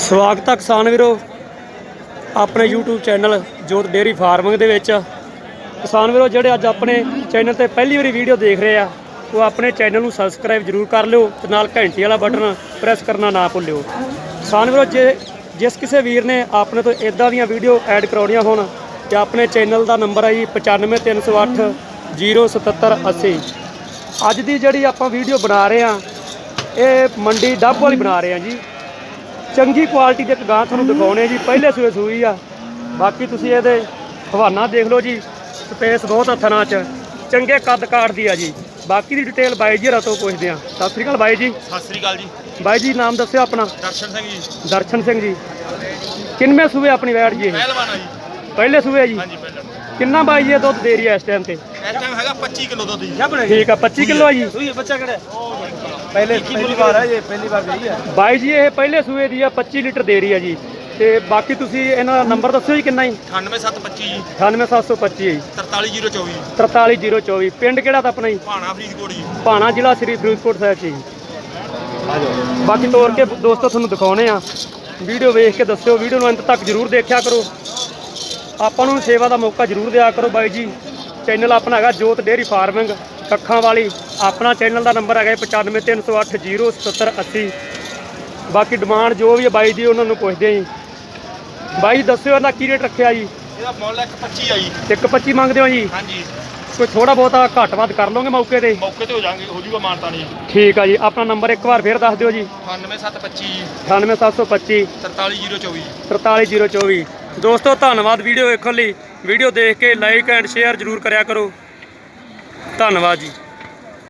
ਸਵਾਗਤ ਹੈ ਕਿਸਾਨ ਵੀਰੋ। ਆਪਣੇ YouTube channel Jot dairy farming ਦੇ ਵਿੱਚ। ਕਿਸਾਨ ਵੀਰੋ, ਜਿਹੜੇ ਅੱਜ ਆਪਣੇ ਚੈਨਲ ਤੇ ਪਹਿਲੀ ਵਾਰੀ ਵੀਡੀਓ ਦੇਖ ਰਹੇ ਆ, ਉਹ ਆਪਣੇ ਚੈਨਲ ਨੂੰ ਸਬਸਕ੍ਰਾਈਬ ਜਰੂਰ ਕਰ ਲਿਓ ਤੇ ਨਾਲ ਘੰਟੀ ਵਾਲਾ ਬਟਨ ਪ੍ਰੈਸ ਕਰਨਾ ਨਾ ਭੁੱਲਿਓ। ਕਿਸਾਨ ਵੀਰੋ, ਜੇ ਜਿਸ ਕਿਸੇ ਵੀਰ ਨੇ ਆਪਣੇ ਤੋਂ ਇਦਾਂ ਦੀਆਂ ਵੀਡੀਓ ਐਡ ਕਰਾਉਣੀਆਂ ਹੋਣ ਤੇ ਆਪਣੇ ਚੈਨਲ ਦਾ ਨੰਬਰ ਹੈ ਜੀ 95308 07780 ਅੱਜ ਦੀ ਜਿਹੜੀ ਆਪਾਂ ਵੀਡੀਓ ਬਣਾ ਰਹੇ ਆ, ਇਹ ਮੰਡੀ ਡੱਬ ਵਾਲੀ ਬਣਾ ਰਹੇ ਆ ਜੀ। ਚੰਗੀ ਕੁਆਲਿਟੀ ਦੇ ਗਾਂ ਤੁਹਾਨੂੰ ਦਿਖਾਉਣੇ ਜੀ ਪਹਿਲੇ ਸੂਏ ਸੂਈ ਆ। ਬਾਕੀ ਤੁਸੀਂ ਇਹਦੇ ਹਵਾਨਾ ਦੇਖ ਲਓ ਜੀ ਸਪੇਸ ਬਹੁਤ ਆ ਥਣਾ ਚ ਚੰਗੇ ਕੱਦ ਕਾਠ ਦੀ ਆ ਜੀ। ਬਾਕੀ ਦੀ ਡਿਟੇਲ ਬਾਈ ਜੀ ਰਤੋਂ ਪੁੱਛਦੇ ਆ। ਸਤਿ ਸ੍ਰੀ ਅਕਾਲ ਬਾਈ ਜੀ। ਸਤਿ ਸ੍ਰੀ ਅਕਾਲ ਜੀ। ਬਾਈ ਜੀ ਨਾਮ ਦੱਸਿਓ ਆਪਣਾ। ਦਰਸ਼ਨ ਸਿੰਘ ਜੀ। ਦਰਸ਼ਨ ਸਿੰਘ ਜੀ। ਕਿੰਨਵੇਂ ਸੂਏ ਆਪਣੀ ਵੈੜ ਜੀ ਇਹ? ਪਹਿਲਵਾਨ ਆ ਜੀ। ਪਹਿਲੇ ਸੂਏ ਜੀ? ਹਾਂਜੀ ਪਹਿਲਾਂ ਕਿੰਨਾ ਬਾਈ ਜੀ ਇਹ ਦੁੱਧ ਦੇ ਰਹੀ ਹੈ ਇਸ ਟਾਈਮ ਤੇ? 25 ਕਿਲੋ ਦੁੱਧ ਜੀ। ਠੀਕ ਆ 25 ਕਿਲੋ ਆ ਜੀ। ਸੂਈ ਬੱਚਾ ਕਿਹੜਾ? ਪਹਿਲੇ ਪਹਿਲੀ ਵਾਰ ਹੈ ਇਹ ਪਹਿਲੀ ਵਾਰ ਗਈ ਹੈ ਬਾਈ ਜੀ ਇਹ ਪਹਿਲੇ ਸੂਏ ਦੀ ਆ 25 ਲੀਟਰ ਦੇ ਰਹੀ ਆ ਜੀ। ਤੇ ਬਾਕੀ ਤੁਸੀਂ ਇਹਨਾਂ ਦਾ ਨੰਬਰ ਦੱਸਿਓ ਜੀ ਕਿੰਨਾ ਜੀ? 98725 ਜੀ। 98725 ਜੀ। 43024 43024 ਪਿੰਡ ਕਿਹੜਾ ਤਾਂ ਆਪਣਾ ਜੀ? ਭਾਣਾ ਫਰੀਦਕੋਟ ਜੀ। ਭਾਣਾ ਜ਼ਿਲ੍ਹਾ ਸ੍ਰੀ ਫਿਰੋਜ਼ਪੁਰ ਸਾਹਿਬ ਜੀ। ਬਾਕੀ ਤੋਰ ਕੇ ਦੋਸਤੋ ਤੁਹਾਨੂੰ ਦਿਖਾਉਣੇ ਆ। ਵੀਡੀਓ ਵੇਖ ਕੇ ਦੱਸਿਓ। ਵੀਡੀਓ ਨੂੰ ਅੰਤ ਤੱਕ ਜਰੂਰ ਦੇਖਿਆ ਕਰੋ। ਆਪਾਂ ਨੂੰ ਸੇਵਾ ਦਾ ਮੌਕਾ ਜਰੂਰ ਦਿਆ ਕਰੋ ਬਾਈ ਜੀ। ਚੈਨਲ ਆਪਣਾ ਹੈਗਾ ਜੋਤ ਡੇਅਰੀ ਫਾਰਮਿੰਗ ਕੱਖਾਂ ਵਾਲੀ। ਆਪਣਾ ਚੈਨਲ ਦਾ ਨੰਬਰ ਹੈਗਾ 9530807780 ਬਾਕੀ ਡਿਮਾਂਡ ਜੋ ਵੀ ਹੈ ਬਾਈ ਦੀ ਉਹਨਾਂ ਨੂੰ ਪੁੱਛਦੇ ਆਂ ਜੀ। ਬਾਈ ਦੱਸਿਓ ਇਹਦਾ ਕੀ ਰੇਟ ਰੱਖਿਆ ਜੀ? ਇਹਦਾ ਮੁੱਲ ਇੱਕ 25 ਆ ਜੀ। ਇੱਕ 25 ਮੰਗਦੇ ਹੋ ਜੀ? ਹਾਂਜੀ। ਕੋਈ ਥੋੜਾ ਬਹੁਤਾ ਘੱਟ ਵੱਧ ਕਰ ਲਓਗੇ ਮੌਕੇ ਤੇ? ਮੌਕੇ ਤੇ ਹੋ ਜਾਾਂਗੇ ਹੋ ਜੂਗਾ ਮਾਨਤਾ ਨਹੀਂ। ਠੀਕ ਆ ਜੀ ਆਪਣਾ ਨੰਬਰ ਇੱਕ ਵਾਰ ਫੇਰ ਦੱਸ ਦਿਓ ਜੀ। 98725 ਜੀ 98725 43024 43024 ਦੋਸਤੋ ਧੰਨਵਾਦ ਵੀਡੀਓ ਵੇਖਣ ਲਈ। ਵੀਡੀਓ ਦੇਖ ਕੇ ਲਾਈਕ ਐਂਡ ਸ਼ੇਅਰ ਜਰੂਰ ਕਰਿਆ ਕਰੋ। ਧੰਨਵਾਦ ਜੀ।